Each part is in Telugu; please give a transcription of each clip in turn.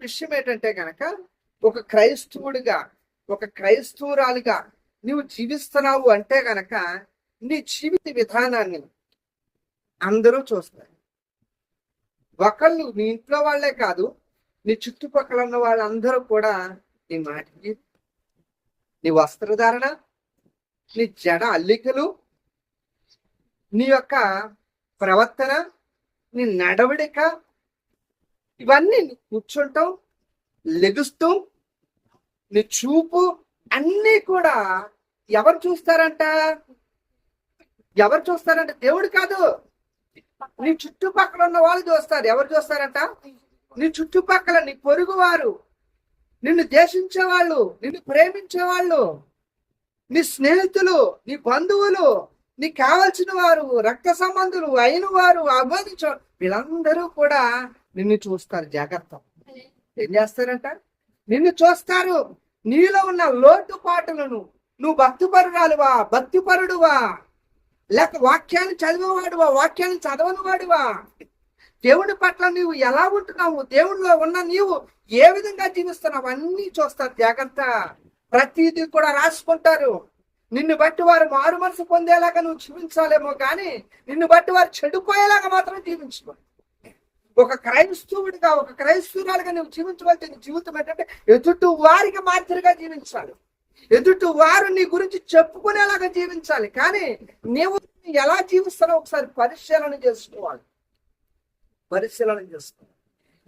విషయం ఏంటంటే కనుక ఒక క్రైస్తవుడిగా ఒక క్రైస్తవురాలుగా నువ్వు జీవిస్తున్నావు అంటే గనక నీ జీవిత విధానాన్ని అందరూ చూస్తారు. ఒకళ్ళు నీ ఇంట్లో వాళ్ళే కాదు నీ చుట్టుపక్కల ఉన్న వాళ్ళందరూ కూడా నీ మాటికి నీ వస్త్రధారణ నీ జడ అల్లికలు నీ యొక్క ప్రవర్తన నీ నడవడిక ఇవన్నీ కూర్చుంటాం లెగుస్తూ నీ చూపు అన్నీ కూడా ఎవరు చూస్తారంట? ఎవరు చూస్తారంట? దేవుడు కాదు. నీ చుట్టుపక్కల ఉన్న వాళ్ళు చూస్తారు. ఎవరు చూస్తారంట? నీ చుట్టుపక్కల నీ పొరుగు వారు. నిన్ను దేశించే వాళ్ళు నిన్ను ప్రేమించే వాళ్ళు నీ స్నేహితులు నీ బంధువులు నీకు కావలసిన వారు రక్త సంబంధులు అయిన వారు అభిమానించే వీళ్ళందరూ కూడా నిన్ను చూస్తారు జాగ్రత్త. ఏం చేస్తారంట? నిన్ను చూస్తారు. నీలో ఉన్న లోటుపాటులను. నువ్వు భక్తిపరురాలువా భక్తిపరుడువా? లేక వాక్యాన్ని చదివేవాడువా వాక్యాన్ని చదవని వాడువా దేవుడి పట్ల నీవు ఎలా ఉంటున్నావు? దేవుడిలో ఉన్న నీవు ఏ విధంగా జీవిస్తున్నావు? అన్నీ చూస్తారు జాగ్రత్త. ప్రతిదీ కూడా రాసుకుంటారు. నిన్ను బట్టి వారు మారు మనసు పొందేలాగా నువ్వు జీవించాలేమో కానీ నిన్ను బట్టి వారు చెడిపోయేలాగా మాత్రం జీవించుకో ఒక క్రైస్తవుడిగా ఒక క్రైస్తవురాలుగా నువ్వు జీవించవలసిన జీవితం ఏంటంటే ఎదుటి వారికి మాదిరిగా జీవించాలి. ఎదుటి వారు నీ గురించి చెప్పుకునేలాగా జీవించాలి. కానీ నీవు ఎలా జీవిస్తానో ఒకసారి పరిశీలన చేసుకోవాలి. పరిశీలన చేసుకోవాలి.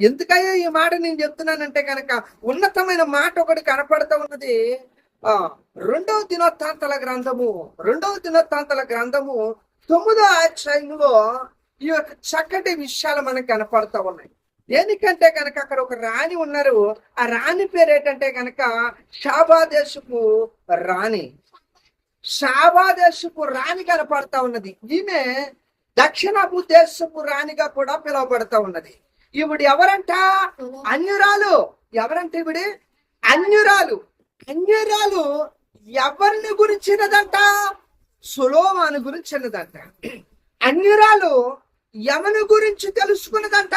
ఎందుకయ్యా ఈ మాట నేను చెప్తున్నానంటే కనుక ఉన్నతమైన మాట ఒకటి కనపడుతూ ఉన్నది. ఆ రెండవ దినోత్తాంతల గ్రంథము రెండవ దినోత్తాంతల గ్రంథము తొమ్మిదో అధ్యాయంలో ఈ యొక్క చక్కటి విషయాలు మనకు కనపడతా ఉన్నాయి. దేనికంటే కనుక అక్కడ ఒక రాణి ఉన్నారు. ఆ రాణి పేరు ఏంటంటే కనుక షాబాదేశపు రాణి. షాబాదేశపు రాణి కనపడతా ఉన్నది. ఈమె దక్షిణపు దేశపు రాణిగా కూడా పిలువబడతా ఉన్నది. ఈవిడ ఎవరంట? అన్యురాలు. ఎవరంట ఇవిడి అన్యురాలు. అన్యురాలు ఎవరిని గురించినదంట? సులోమాను గురించినదంట. అన్యురాలు యమను గురించి తెలుసుకున్నదంట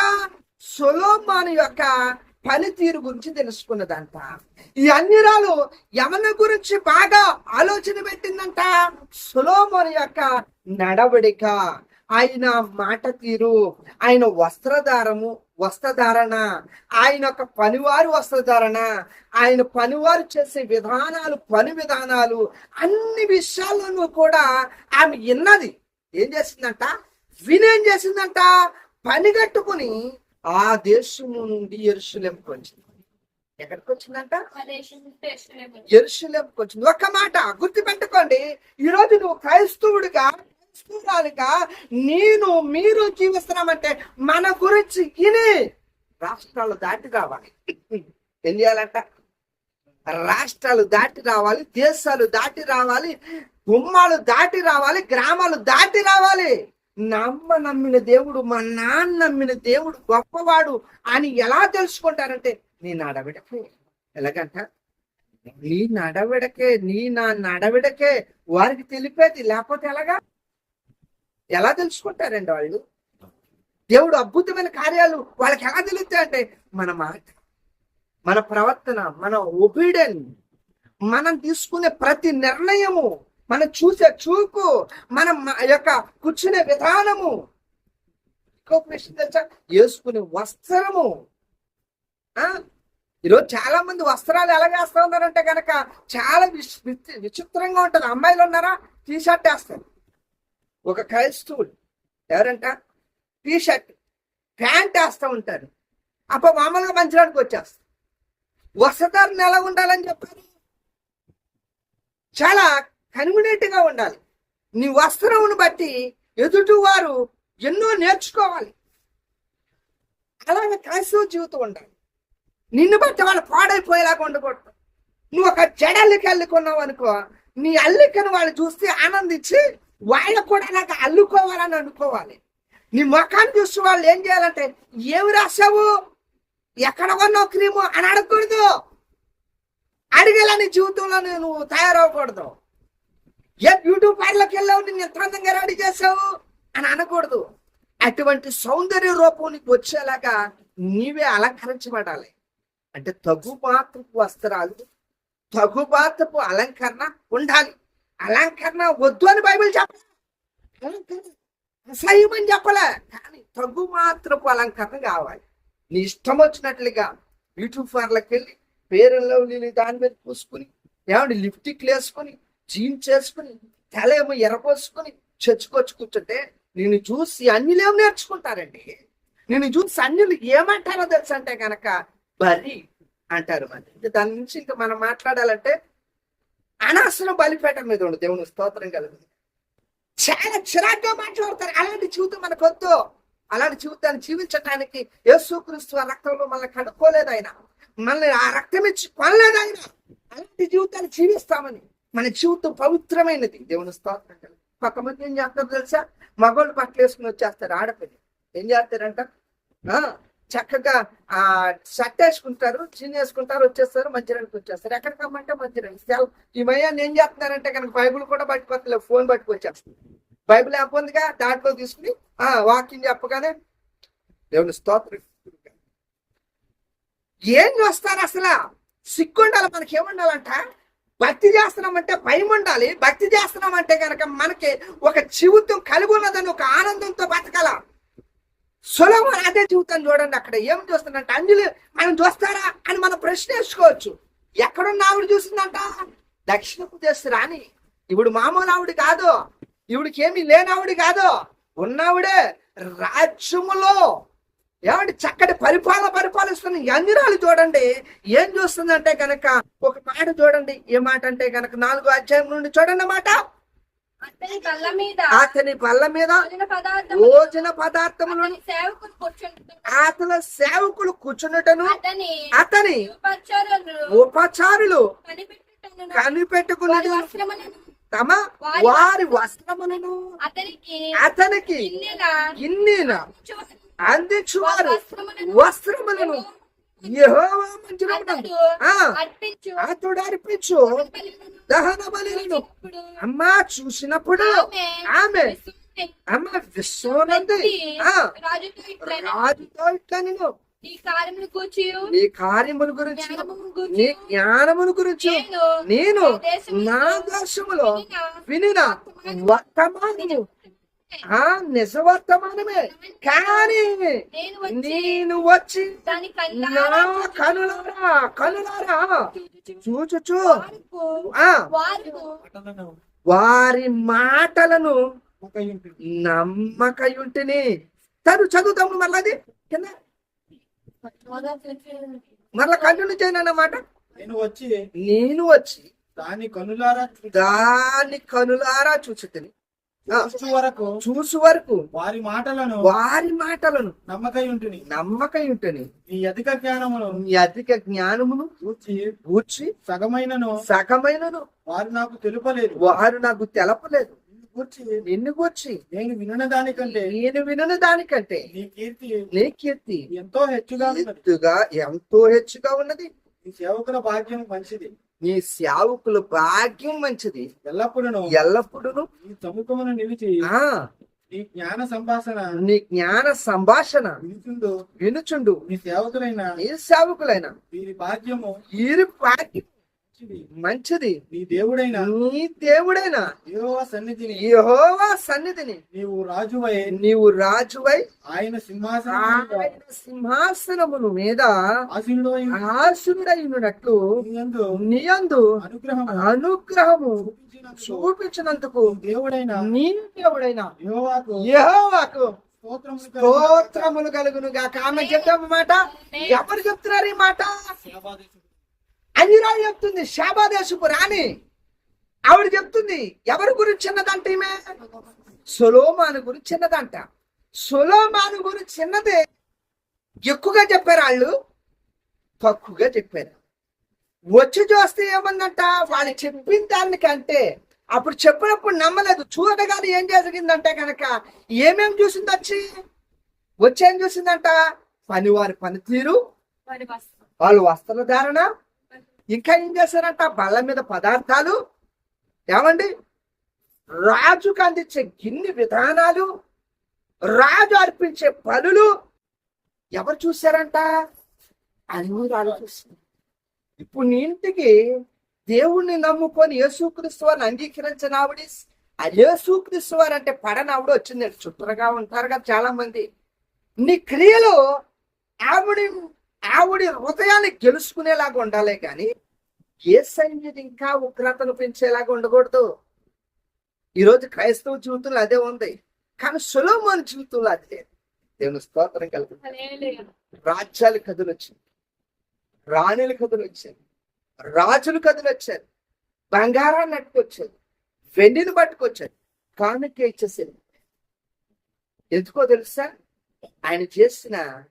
సొలోమాను యొక్క పనితీరు గురించి తెలుసుకున్నదంట. ఈ అన్యురాలు యమను గురించి బాగా ఆలోచన పెట్టిందంట సులోమోని యొక్క నడవడిక. ఆయన మాట తీరు ఆయన వస్త్రధారము వస్త్రధారణ ఆయన యొక్క పనివారు వస్త్రధారణ ఆయన పనివారు చేసే విధానాలు పని విధానాలు అన్ని విషయాలను కూడా ఆమె విన్నది. ఏం చేసిందంట? వినేం చేసిందంట? పని కట్టుకుని ఆ దేశము నుండి ఎరుసలేంకి వచ్చింది. ఎక్కడికి వచ్చిందంట? ఎరుసలేంకి వచ్చింది. ఒక్క మాట గుర్తుపెట్టుకోండి. ఈరోజు నువ్వు క్రైస్తవుడిగా క్రైస్తవురాలుగా నేను మీరు జీవిస్తున్నామంటే మన గురించి ఇని రాష్ట్రాలు దాటి రావాలి. ఏం చేయాలంట రాష్ట్రాలు దాటి రావాలి దేశాలు దాటి రావాలి గుమ్మాలు దాటి రావాలి గ్రామాలు దాటి రావాలి. నమ్మ నమ్మిన దేవుడు మా నాన్న నమ్మిన దేవుడు గొప్పవాడు అని ఎలా తెలుసుకుంటారంటే నీ నడవిడకే. ఎలాగంట? నీ నడవిడకే నీ నా నడవిడకే వారికి తెలిపేది లేకపోతే ఎలాగా? ఎలా తెలుసుకుంటారండి వాళ్ళు? దేవుడు అద్భుతమైన కార్యాలు వాళ్ళకి ఎలా తెలుస్తాయి అంటే మన మాట మన ప్రవర్తన మన ఒబీడియన్ మనం తీసుకునే ప్రతి నిర్ణయము మనం చూసే చూపు మనం యొక్క కూర్చునే విధానము. ఇంకొక విషయం తెలుసా? వేసుకునే వస్త్రము. ఆ? ఈరోజు చాలా మంది వస్త్రాలు ఎలా వేస్తా ఉన్నారంటే కనుక చాలా విచ్- విచి- విచిత్రంగా ఉంటుంది. అమ్మాయిలు ఉన్నారా? టీ షర్ట్ వేస్తారు. ఒక క్రైస్తవుడు ఎవరంట? టీ షర్ట్ ప్యాంట్ వేస్తూ ఉంటారు. అప్ప మామూలుగా మంచిరానికి వచ్చేస్తారు. వస్త్రధారణ ఎలా ఉండాలని చెప్పారు? చాలా కన్వీనియంట్ ఉండాలి. నీ వస్త్రమును బట్టి ఎదుటి వారు ఎన్నో నేర్చుకోవాలి. అలాగే క్రైస్తవ జీవితం ఉండాలి. నిన్ను బట్టి వాళ్ళు పాడైపోయేలాగా ఉండకూడదు. నువ్వు ఒక జడల్లికి అల్లుకున్నావు అనుకో నీ అల్లికను వాళ్ళు చూస్తే ఆనందించి వాళ్ళకు కూడా నాకు అల్లుకోవాలని అనుకోవాలి. నీ ముఖాన్ని చూసి వాళ్ళు ఏం చేయాలంటే ఏమి రాసావు ఎక్కడ కొన్నావు క్రీము? అని అడగకూడదు. అడిగేలా నీ జీవితంలో నువ్వు తయారవ్వకూడదు. ఏ బ్యూటీ పార్లర్కి వెళ్ళావు? నేను ఎంత అందంగా రెడీ చేసావు అని అనకూడదు. అటువంటి సౌందర్య రూపం నీకు వచ్చేలాగా నీవే అలంకరించబడాలి. అంటే తగుమాత్రపు వస్త్రాలు తగుమాత్రపు అలంకరణ ఉండాలి. అలంకరణ వద్దు అని బైబిల్ చెప్పలే అలంకరణ అసహ్యం అని చెప్పలే. కానీ తగు మాత్రపు అలంకరణ కావాలి. నీ ఇష్టం వచ్చినట్లుగా బ్యూటీ పార్లర్కి వెళ్ళి పేరులో నేను దాని మీద పూసుకుని ఏమండి లిప్టిక్లు వేసుకొని జీన్ చేసుకుని తల ఏమో ఎర్రపోసుకొని చచ్చుకొచ్చి కూర్చుంటే నేను చూసి అన్యులు నేర్చుకుంటారండి? నేను చూసి అన్యులు ఏమంటారో తెలుసు అంటే కనుక బలి అంటారు మరి. దాని నుంచి ఇంకా మనం మాట్లాడాలంటే అనవసరం బలిపేట మీద ఉండదు దేవుని స్తోత్రం కలుగుతుంది. చాలా చిరాగ్గా మాట్లాడతారు. అలాంటి జీవితం మనకు వద్దు. అలాంటి జీవితాన్ని జీవించడానికి యేసుక్రీస్తు ఆ రక్తంలో మనల్ని కడుక్కోలేదు ఆయన. మనల్ని ఆ రక్తం ఇచ్చి కొనలేదు ఆయన. అలాంటి జీవితాన్ని జీవిస్తామని మన జీవితం పవిత్రమైనది. దేవుని స్తోత్రం కలుగు పక్క మంది ఏం చేస్తారు తెలుసా? మగవాళ్ళు బట్టలు వేసుకుని వచ్చేస్తారు ఆడపిల్ల ఏం చేస్తారంట? ఆ, చక్కగా ఆ షర్ట్ వేసుకుంటారు చిన్న వేసుకుంటారు వచ్చేస్తారు మధ్యరానికి వచ్చేస్తారు. ఎక్కడికి రమ్మంటే మంచిరానికి ఈ మయ్యాన్ని ఏం చేస్తున్నారంటే కనుక బైబిల్ కూడా పట్టుకోవట్లేదు ఫోన్ పట్టుకొచ్చేస్తారు బైబిల్ యాప్ ఉందిగా దాంట్లో తీసుకుని ఆ వాకింగ్ చెప్పగానే దేవుని స్తోత్రం. ఏం చేస్తారు అసలు? సిగ్గు ఉండాలి మనకి ఏముండాలంట భక్తి చేస్తున్నామంటే భయం ఉండాలి. భక్తి చేస్తున్నామంటే కనుక మనకి ఒక జీవితం కలిగి ఉన్నదని ఒక ఆనందంతో బతకాల. సులభం అదే జీవితం చూడండి అక్కడ. ఏం చూస్తుందంటే అంజలి మనం చూస్తారా అని మనం ప్రశ్నించుకోవచ్చు ఎక్కడున్న ఆవిడ చూసిందంట దక్షిణపు దేశ రాని ఇప్పుడు మామూలు ఆవిడ కాదు. ఇవిడికి ఏమీ లేనావిడ కాదు. ఉన్నావిడే రాజ్యములో ఏమంటే చక్కటి పరిపాలన పరిపాలిస్తున్న అంజనాలు చూడండి. ఏం చూస్తుందంటే కనుక ఒక మాట చూడండి. ఏ మాట అంటే కనుక నాలుగో అధ్యాయం నుండి చూడండి మాట అతని కళ్ళ మీద అతని పళ్ళ మీద భోజన పదార్థం భోజన పదార్థములను అతని సేవకులు కూర్చున్నటను అతని ఉపచారులు కనిపెట్టుకున్నది తమ వారి వస్త్రములను. అతనికి ఇన్నిన? అందించువారు వస్త్రములను యెహోవా మందిరమున అతడు ఆ, అర్పించు. దహన ఇప్పుడు అమ్మా చూసినప్పుడు. ఆమె అమ్మ విశ్వనంది ఆ రాజుతో ఇట్లా నేను కార్యములు నీ కార్యముల గురించి. నీ గూర్చి. జ్ఞానమును గురించి. నేను నా దేశములో వినిన. వర్తమానము. ఆ నిజ వర్తమానమే కానీ నేను వచ్చి దాని నా కనులారా కనులారా. చూచుచు వారి మాటలను నమ్మకయుంటిని. తను చదువుతాము మళ్ళీ కింద? మరలా కంటిన్యూ చేయను అన్నమాట. నేను వచ్చి నేను వచ్చి దాని కనులారా దాన్ని కనులారా చూచుతిని ఆ, చూచు వరకు చూసు వరకు వారి మాటలను వారి మాటలను నమ్మకై ఉంటుంది నమ్మకయుంటిని నీ అధిక జ్ఞానమును నీ అధిక జ్ఞానమును చూచి కూర్చి సగమైనను సగమైనను వారు నాకు తెలుపలేదు. వారు నాకు తెలపలేదు. గూర్చి నిన్ను కూర్చి నేను వినిన దానికంటే నేను వినని దానికంటే నీ కీర్తి నీ కీర్తి ఎంతో హెచ్చుగా ఎత్తుగా ఎంతో హెచ్చుగా ఉన్నది. నీ సేవకుల భాగ్యం మంచిది. నీ సేవకుల భాగ్యం మంచిది. ఎల్లప్పుడూ. ఎల్లప్పుడూ సముఖమును నిలిచి నీ జ్ఞాన సంభాషణ నీ జ్ఞాన సంభాషణ వినుచుండు. వినుచుండు. నీ సేవకులైన నీ సేవకులైన వీరి భాగ్యము వీరి భాగ్యం మంచిది. నీ దేవుడైన. నీ దేవుడైన. యెహోవా సన్నిధిని. యెహోవా సన్నిధిని. నీవు రాజువై. నీవు రాజువై. ఆయన సింహాసనం ఆయన సింహాసనమును మీద ఆశీనుడై ఆసుడైనట్లు యందు నీయందు అనుగ్రహము అనుగ్రహము చూపించినందుకు దేవుడైన. నీ దేవుడైన. యెహోవాకు యెహోవాకు స్తోత్రములు కలుగును. స్తోత్రములు కలుగును. గాక ఆమె చెప్తామన్నమాట ఎవరు చెప్తున్నారు ఈ మాట? అనిరా చెప్తుంది శాబాదేశపు రాణి ఆవిడ చెప్తుంది ఎవరి గురించి చిన్నదంట ఈమె? సొలోమాను గురించి చిన్నదంట. సొలోమాను గురించి చిన్నదే. ఎక్కువగా చెప్పారు వాళ్ళు తక్కువగా చెప్పారు. వచ్చి చూస్తే ఏమందంట? వాళ్ళు చెప్పిన దానికంటే అప్పుడు చెప్పినప్పుడు నమ్మలేదు. చూడగానే ఏం జరిగిందంటే కనుక ఏమేం చూసింది వచ్చి? వచ్చి ఏం చూసిందంట? పనివారి పనితీరు వాళ్ళు వస్త్రధారణ ఇంకా ఏం చేశారంట బల్ల మీద పదార్థాలు ఏమండి? రాజుకు అందించే గిన్ని విధానాలు రాజు అర్పించే పనులు ఎవరు చూశారంట? అన్ని మీరు ఇప్పుడు నీ ఇంటికి దేవుణ్ణి నమ్ముకొని యేసుక్రీస్తు వారిని అంగీకరించిన ఆవిడ యేసుక్రీస్తు వారు అంటే పడని ఆవిడ వచ్చింది. చుట్టూరుగా ఉంటారు కదా చాలా మంది నీ క్రియలు ఆవిడ ఆవిడ హృదయాన్ని గెలుచుకునేలాగా ఉండాలి కానీ ఏ సైన్యం ఇంకా ఉగ్రతను పెంచేలాగా ఉండకూడదు. ఈరోజు క్రైస్తవ జీవితంలో అదే ఉంది. కానీ సులభమైన జీవితంలో అదే. దేవుని స్తోత్రం కలుగుతుంది. రాజ్యాలు కథలు వచ్చాయి రాణుల కథలు వచ్చాయి రాజులు కథలు వచ్చారు బంగారాన్ని అట్టుకొచ్చారు వెండిని పట్టుకొచ్చారు. కానుక ఇచ్చేసింది ఎందుకో తెలుసా? ఆయన చేసిన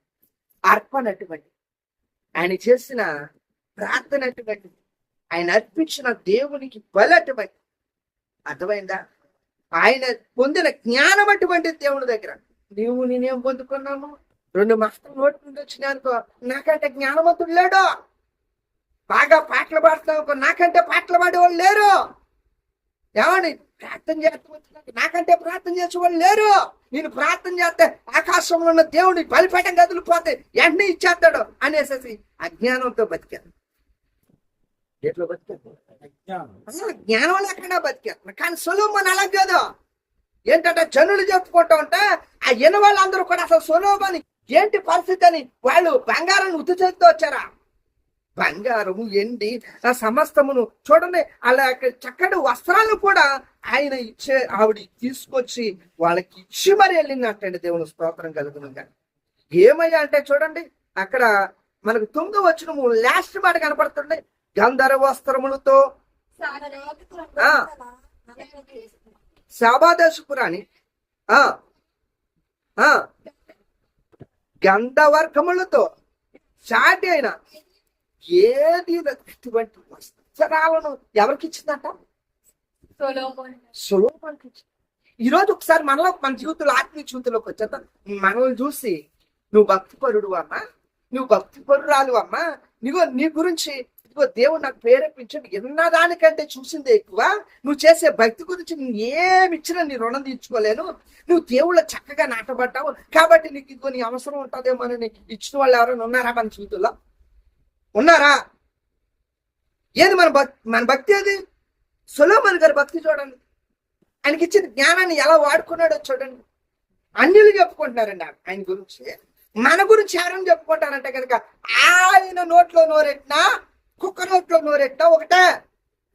అర్పణ అటువంటి ఆయన చేసిన ప్రార్థన అటువంటిది ఆయన అర్పించిన దేవునికి బల అటువంటి అర్థమైందా? ఆయన పొందిన జ్ఞానం అటువంటి దేవుని దగ్గర. నీవు నేనేం పొందుకున్నాము రెండు మాసాలు నోటి నుండి వచ్చినానుకో నాకంటే జ్ఞానవంతుడు లేడు. బాగా పాటలు పాడుతున్నావు నాకంటే పాటలు పాడేవాళ్ళు లేరు. ఏమని? ప్రార్థన చేస్తే నాకంటే ప్రార్థన చేసేవాళ్ళు లేరు. నేను ప్రార్థన చేస్తే ఆకాశంలో ఉన్న దేవుడి బలిపేటం కదిలిపోతే వెంటనే ఇచ్చేస్తాడు అనేసి అజ్ఞానంతో బతికాను. ఎట్లా బతికాను? అసలు జ్ఞానం లేకుండా బతికాను కానీ సొలోమన్ అలా కాదు? ఏంటంటే జనులు చెప్పుకుంటూ ఉంటే ఆ ఇన వాళ్ళందరూ కూడా అసలు సొలోమని ఏంటి పరిస్థితి అని వాళ్ళు బంగారాన్ని ఉత్తి చేస్తూ వచ్చారా? బంగారము ఎండి ఆ సమస్తమును చూడండి అలా చక్కటి వస్త్రాలు కూడా ఆయన ఇచ్చే ఆవిడ తీసుకొచ్చి వాళ్ళకి ఇచ్చి మరి వెళ్ళినట్టండి. దేవుని స్తోత్రం కలుగునుగా ఏమయ్యా అంటే చూడండి అక్కడ మనకు తొమ్మిది వచ్చిన లాస్ట్ మాట కనపడుతుంది గంధర్వ వస్త్రములతో. శాబాదేశపురాణి గంధవర్గములతో చాటి అయిన ఏది ఇటువంటి వస్త్రాలను ఎవరికి ఇచ్చిందట. సులోమానికి ఇచ్చింది ఈ రోజు ఒకసారి మనలో మన జీవితంలో ఆత్మీయ జీవితంలోకి వచ్చేత మనల్ని చూసి నువ్వు భక్తిపరుడు అమ్మా నువ్వు భక్తిపరురాలు అమ్మా నీగో నీ గురించి ఇదిగో దేవుడు నాకు ప్రేరేపించాడు ఎన్న దానికంటే చూసిందే ఎక్కువ. నువ్వు చేసే భక్తి గురించి నేను ఏమి ఇచ్చినా నీ రుణం తీర్చుకోలేను. నువ్వు దేవుళ్ళ చక్కగా నాటబడ్డావు. కాబట్టి నీకు ఇదిగో నీ అవసరం ఉంటుందేమో అని ఇచ్చిన వాళ్ళు ఎవరైనా ఉన్నారా మన జీవితంలో? ఉన్నారా? ఏది మన భక్తి మన భక్తి అది? సులోమన్ గారి భక్తి చూడండి. ఆయనకి ఇచ్చిన జ్ఞానాన్ని ఎలా వాడుకున్నాడో చూడండి. అన్యులు చెప్పుకుంటున్నారండి ఆయన- ఆయన గురించి. మన గురించి ఎవరని చెప్పుకుంటారంటే కనుక ఆయన నోట్లో నోరెట్టినా కుక్క నోట్లో నోరెట్టినా ఒకటే.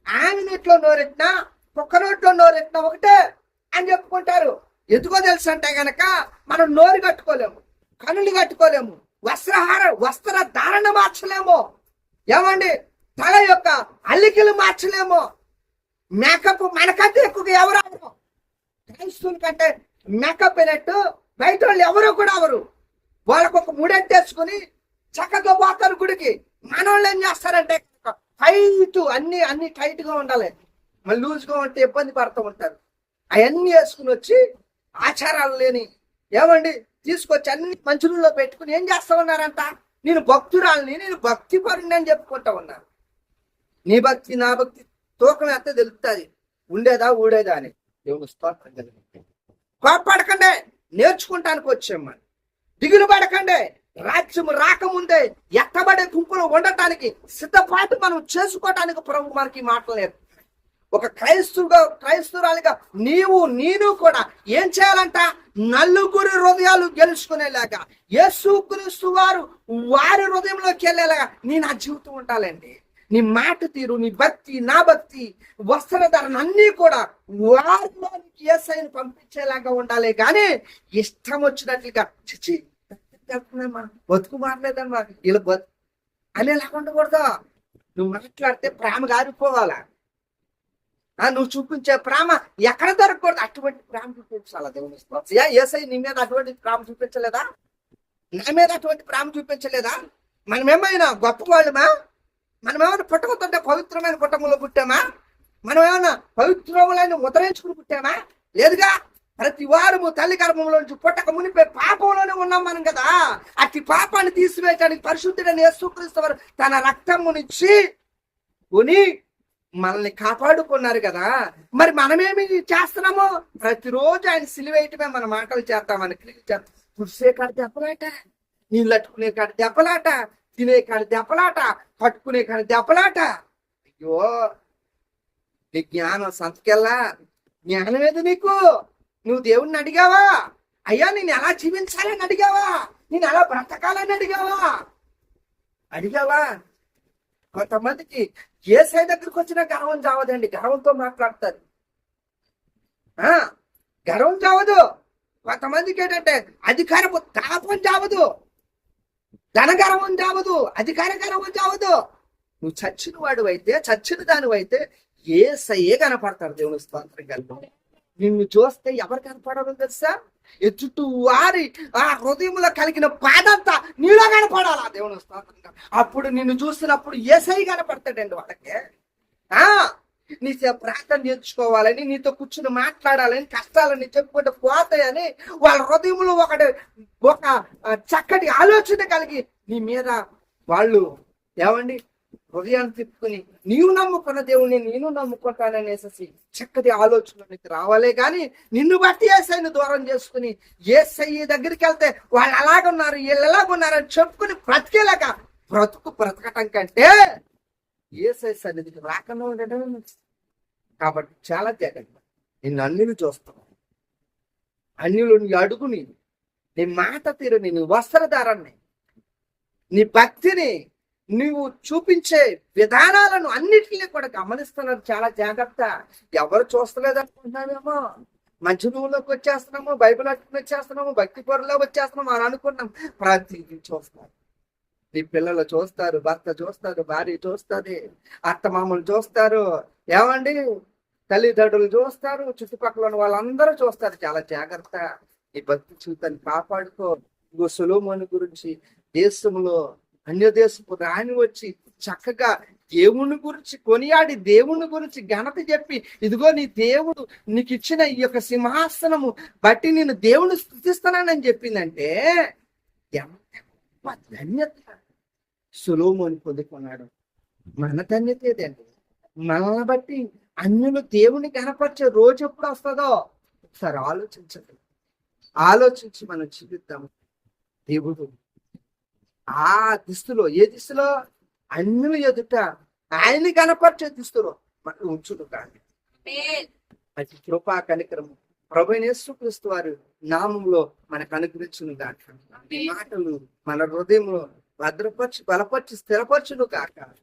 ఆయన నోట్లో నోరెట్టినా కుక్క నోట్లో నోరెట్టినా ఒకటే అని చెప్పుకుంటారు. ఎందుకో తెలుసు అంటే కనుక మనం నోరు కట్టుకోలేము కనులు కట్టుకోలేము. వస్త్రహార వస్త్ర ధారణ మార్చలేము. ఏమండి? తల యొక్క అల్లికలు మార్చలేము. మేకప్ మనకంటే ఎక్కువ ఎవరు అవరు కంటే మేకప్ అయినట్టు బయట వాళ్ళు ఎవరు కూడా అవరు వాళ్ళకు ఒక ముడెట్టేసుకుని చక్కగా పోతారు గుడికి. మన వాళ్ళు ఏం చేస్తారంటే టైట్ అన్ని అన్ని టైట్గా ఉండాలి. మళ్ళీ లూజ్గా ఉంటే ఇబ్బంది పడుతూ ఉంటారు. అవన్నీ వేసుకుని వచ్చి ఆచారాలు లేని ఏమండి? తీసుకొచ్చి అన్ని మంచులలో పెట్టుకుని ఏం చేస్తా ఉన్నారంట నేను భక్తురాలని నేను భక్తి పరుణ్ణి అని చెప్పుకుంటా ఉన్నాను నీ భక్తి నా భక్తి తూకం ఎంత తెలుస్తుంది ఉండేదా ఊడేదా అని. దేవుడు స్తోత్రం కోపడకండి నేర్చుకుంటానికి వచ్చాం దిగులు పడకండి రాజ్యం రాకముందే ఎత్తబడే గుంపులు ఉండటానికి సిద్ధపాటు మనం చేసుకోవటానికి ప్రభు మనకి మాటలు నేర్పుతాడు. ఒక క్రైస్తువుగా క్రైస్తురాలిగా నీవు నేను కూడా ఏం చేయాలంట? నలుగురి హృదయాలు గెలుచుకునేలాగా యేసుక్రీస్తు వారు వారి హృదయంలోకి వెళ్ళేలాగా నీ నా జీవితం ఉండాలండి. నీ మాట తీరు నీ భక్తి నా భక్తి వస్త్రధారణ అన్నీ కూడా వారిలోనికి ఏసైని పంపించేలాగా ఉండాలి. కానీ ఇష్టం వచ్చినట్లుగా చిచి వెళ్తున్నామా బతుకు మారలేదమ్మా. వీళ్ళ బతు అనేలాగా ఉండకూడదు? నువ్వు మాట్లాడితే ప్రేమ గారిపోవాలా ఆ నువ్వు చూపించే ప్రేమ ఎక్కడ దొరకకూడదు. అటువంటి ప్రేమ చూపించాలా దేవుని స్తోత్రం. ఏసై నీ మీద అటువంటి ప్రేమ చూపించలేదా? నా మీద అటువంటి ప్రేమ చూపించలేదా? మనమేమైనా గొప్ప వాళ్ళమా? మనమేమైనా పుట్టకతుంటే పవిత్రమైన కుటుంబంలో పుట్టామా? మనమేమైనా ఏమైనా పవిత్రములైన ముద్రించుకుని పుట్టామా? లేదుగా ప్రతి వారము తల్లి గర్భంలో నుంచి పుట్టక మునిపే పాపంలోనే ఉన్నాం మనం కదా. అట్టి పాపాన్ని తీసివేయడానికి పరిశుద్ధుడని యేసుక్రీస్తు వారు తన రక్తమునిచ్చి కొని మనల్ని కాపాడుకున్నారు కదా. మరి మనమేమి చేస్తున్నాము? ప్రతిరోజు ఆయన సిలివేయటమే మన మాటలు చేస్తామని క్రియలు చేస్తాం. పుడిసే కాడ దెబ్బలాట నీళ్ళు అట్టుకునే కాడ దెబ్బలాట తినే కాడ దెబ్బలాట పట్టుకునే కాడ దెబ్బలాట. అయ్యో నీ జ్ఞానం సంతకెళ్ళా జ్ఞానం ఏది నీకు? నువ్వు దేవుణ్ణి అడిగావా? అయ్యా నేను ఎలా జీవించాలని అడిగావా? నేను ఎలా బ్రతకాలని అడిగావా? అడిగావా? కొంతమందికి ఏ దగ్గరికి వచ్చినా గర్వం చావదండి. గర్వంతో మాట్లాడతారు. ఆ గర్వం చావదు. కొంతమందికి ఏంటంటే అధికారం తాపం చావదు. ధన గర్వం చావదు. అధికార గర్వం చావదు. నువ్వు చచ్చిన వాడు అయితే చచ్చిన దాని అయితే ఏ సయ్యే కనపడతాడు దేవుని స్తోత్రం. కలిపి నిన్ను చూస్తే ఎవరు కనపడరు తెలుసా? ఈ చుట్టూ వారి ఆ హృదయంలో కలిగిన బాధంతా నీలో కనపడాలా దేవుని స్తోత్రంగా. అప్పుడు నిన్ను చూసినప్పుడు ఏసై కనపడతాడండి వాళ్ళకి. ఆ నీ చే- ప్రార్థన నేర్చుకోవాలని నీతో కూర్చుని మాట్లాడాలని కష్టాలని చెప్పుకుంటూ పోతాయని వాళ్ళ హృదయంలో ఒకటి ఒక చక్కటి ఆలోచన కలిగి నీ మీద వాళ్ళు ఏమండి? హృదయాన్ని తిప్పుకుని నీవు నమ్ముకున్న దేవుణ్ణి నేను నమ్ముకుంటాననేసి చక్కటి ఆలోచన నీకు రావాలే గాని నిన్ను బట్టి ఏసైని దూరం చేసుకుని ఏసై దగ్గరికి వెళ్తే వాళ్ళు అలాగున్నారు వీళ్ళు ఎలాగున్నారని చెప్పుకుని బ్రతికేలాగా బ్రతుకు బ్రతకటం కంటే ఏసై సన్నిధికి రాకుండా ఉండటం కాబట్టి చాలా జాగ్రత్త. నిన్ను అన్యులు చూస్తాను అన్యులు నీ అడుగుని నీ మాట తీరుని నీ వస్త్రధారాన్ని నీ భక్తిని నువ్వు చూపించే విధానాలను అన్నిటినీ కూడా గమనిస్తున్నారు. చాలా జాగ్రత్త. ఎవరు చూస్తలేదు అనుకుంటున్నామేమో మంచి నువ్వులోకి వచ్చేస్తున్నాము బైబిల్ అట్టుకుని వచ్చేస్తున్నాము భక్తి పొరలో వచ్చేస్తున్నాము అని అనుకున్నాం. ప్రతి చూస్తున్నారు నీ పిల్లలు చూస్తారు భర్త చూస్తారు భార్య చూస్తుంది అత్తమామలు చూస్తారు. ఏమండి? తల్లిదండ్రులు చూస్తారు చుట్టుపక్కల ఉన్న వాళ్ళందరూ చూస్తారు. చాలా జాగ్రత్త. ఈ భక్తి జీవితాన్ని కాపాడుకో. ఇగో సులోమోని గురించి దేశంలో అన్యదేశపు రాణి వచ్చి చక్కగా దేవుని గురించి కొనియాడి దేవుని గురించి ఘనత చెప్పి ఇదిగో నీ దేవుడు నీకు ఇచ్చిన ఈ యొక్క సింహాసనము బట్టి నేను దేవుని స్థుతిస్తున్నానని చెప్పిందంటే ఎంత గొప్ప ధన్యత. సులోమోని పొందుకున్నాడు. మన ధన్యత ఏదండి? మనల్ని బట్టి అన్యులు దేవుని కనపరిచే రోజు ఎప్పుడు వస్తుందో ఒకసారి ఆలోచించండి. ఆలోచించి మనం జీవిద్దాము దేవుడు ఆ దిస్తులో ఏ దిశలో? అన్యులు ఎదుట ఆయన్ని కనపరిచే దిస్తులో మనం ఉంచుడు కానీ. అది కృపా కనికరము. ప్రభు వారి నామంలో మనకు అనుగ్రహించును గాక. మాటలు మన హృదయంలో భద్రపరిచి బలపరిచి స్థిరపరచును కాక